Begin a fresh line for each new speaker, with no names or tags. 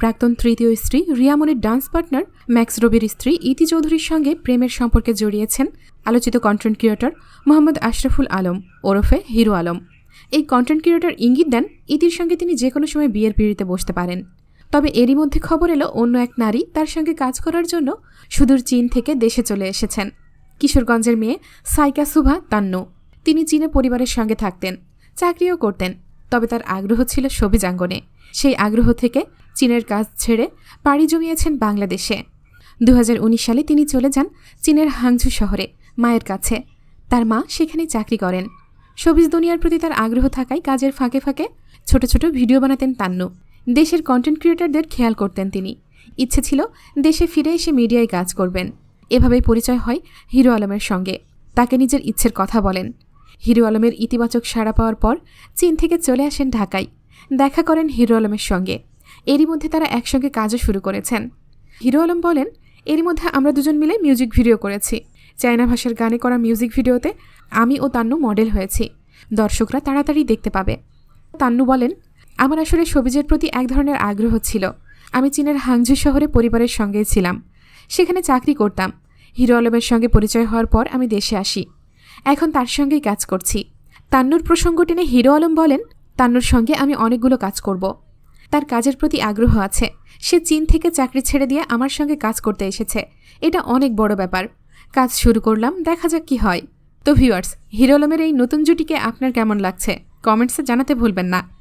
প্রাক্তন তৃতীয় স্ত্রী রিয়ামনির ডান্স পার্টনার ম্যাক্স রবির স্ত্রী ইতি চৌধুরীর সঙ্গে প্রেমের সম্পর্কে জড়িয়েছেন আলোচিত কন্টেন্ট ক্রিয়েটর মোহাম্মদ আশরাফুল আলম, ওরফে হিরো আলম। এই কন্টেন্ট ক্রিয়েটর ইঙ্গিত দেন, ইতির সঙ্গে তিনি যে কোনো সময় বিয়ের পিড়িতে বসতে পারেন। তবে এরই মধ্যে খবর এলো, অন্য এক নারী তার সঙ্গে কাজ করার জন্য সুদূর চীন থেকে দেশে চলে এসেছেন। কিশোরগঞ্জের মেয়ে সাইকা সুভা তান্নু। তিনি চীনে পরিবারের সঙ্গে থাকতেন, চাকরিও করতেন। তবে তার আগ্রহ ছিল সবিজাঙ্গনে সেই আগ্রহ থেকে চীনের কাজ ছেড়ে পাড়ি জমিয়েছেন বাংলাদেশে। দু হাজার উনিশ সালে তিনি চলে যান চীনের হাংঝু শহরে, মায়ের কাছে। তার মা সেখানে চাকরি করেন। শোবিজ দুনিয়ার প্রতি তার আগ্রহ থাকায় কাজের ফাঁকে ফাঁকে ছোট ছোট ভিডিও বানাতেন তান্নু। দেশের কন্টেন্ট ক্রিয়েটারদের খেয়াল করতেন তিনি। ইচ্ছে ছিল দেশে ফিরে এসে মিডিয়ায় কাজ করবেন। এভাবেই পরিচয় হয় হিরো আলমের সঙ্গে। তাকে নিজের ইচ্ছের কথা বলেন। হিরো আলমের ইতিবাচক সাড়া পাওয়ার পর চীন থেকে চলে আসেন ঢাকায়। দেখা করেন হিরো আলমের সঙ্গে। এরই মধ্যে তারা একসঙ্গে কাজও শুরু করেছেন। হিরো আলম বলেন, এরই মধ্যে আমরা দুজন মিলে মিউজিক ভিডিও করেছি। চায়না ভাষার গানে করা মিউজিক ভিডিওতে আমি ও তান্নু মডেল হয়েছি। দর্শকরা তাড়াতাড়ি দেখতে পাবে। তান্নু বলেন, আমার আসলে সবিজের প্রতি এক ধরনের আগ্রহ ছিল। আমি চীনের হাংঝু শহরে পরিবারের সঙ্গেই ছিলাম। সেখানে চাকরি করতাম। হিরো আলমের সঙ্গে পরিচয় হওয়ার পর আমি দেশে আসি। এখন তার সঙ্গেই কাজ করছি। তান্নুর প্রসঙ্গ টেনে হিরো আলম বলেন, তান্নুর সঙ্গে আমি অনেকগুলো কাজ করব। তার কাজের প্রতি আগ্রহ আছে। সে চীন থেকে চাকরি ছেড়ে দিয়ে আমার সঙ্গে কাজ করতে এসেছে। এটা অনেক বড় ব্যাপার। কাজ শুরু করলাম, দেখা যাক কি হয়। তো ভিউয়ার্স, হিরো আলমের এই নতুন জুটিকে আপনার কেমন লাগছে? কমেন্টসে জানাতে ভুলবেন না।